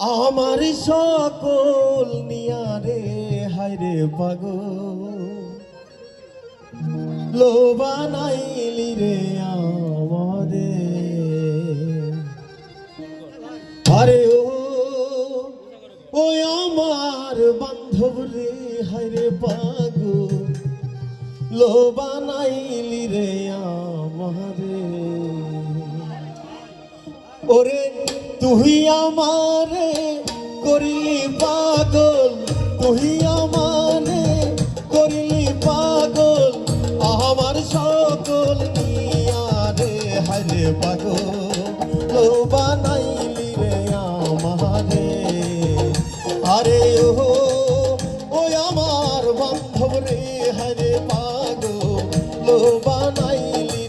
আমার সকল নিয়ারে হাইরে পাগ লোবানাইলি রে আমারে। আরে ও ও আমার বান্ধব রে হাইরে পাগ লোবানাইলি রে আমারে। ওরে তুই আমারে করিলি পাগল, তুই আমারে করিলি পাগল আমার সকল নিয়ারে হারে পাগল লো বানাইলি রে আমারে। আরে ও ও আমার বান্ধব রে হারে পাগল লো বানাইলি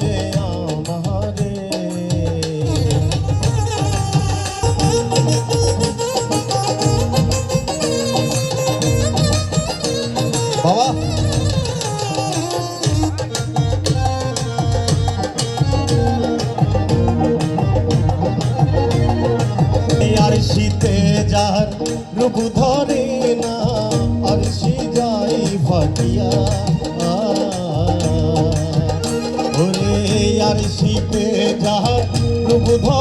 যার রূপ ধরে না আর সে যাই ফাটিয়া ওরে আর শিখে যার রূপ ধরে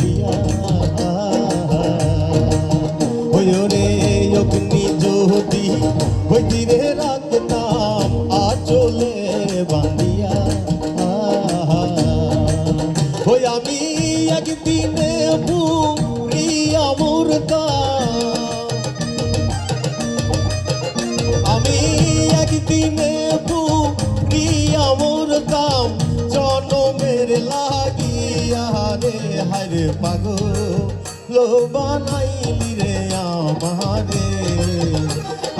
প্রিয়া মরতাম জনমের লাগিয়া হারে পাগো লো বানাইলি রে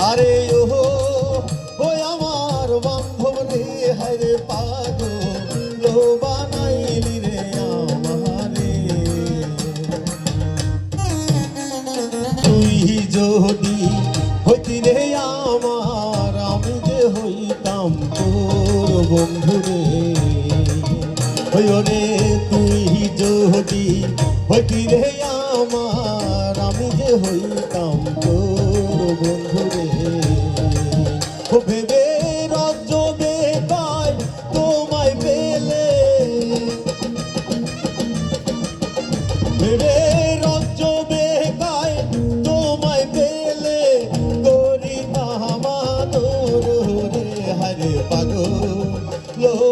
আরে ও আমার বান্ধব রে হারে পাগো লো বানাইলি রে আমারে। তুই যদি বন্ধু রে। রে তুই যদি হইতি রে আমার আমি যে হইতাম তোর বন্ধু রে।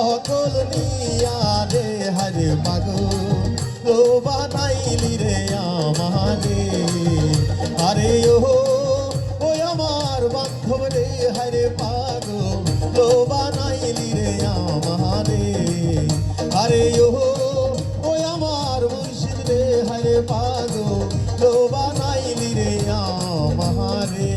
সকল দিয়া রে হরে পাগল তো বানাইলি রে আমারে। আরে ও ওই আমার বান্ধব রে হরে পাগল তো বানাইলি রে আমারে। আরে ও ওই আমার মুর্শিদ রে হরে পাগল তো বানাইলি রে আমারে।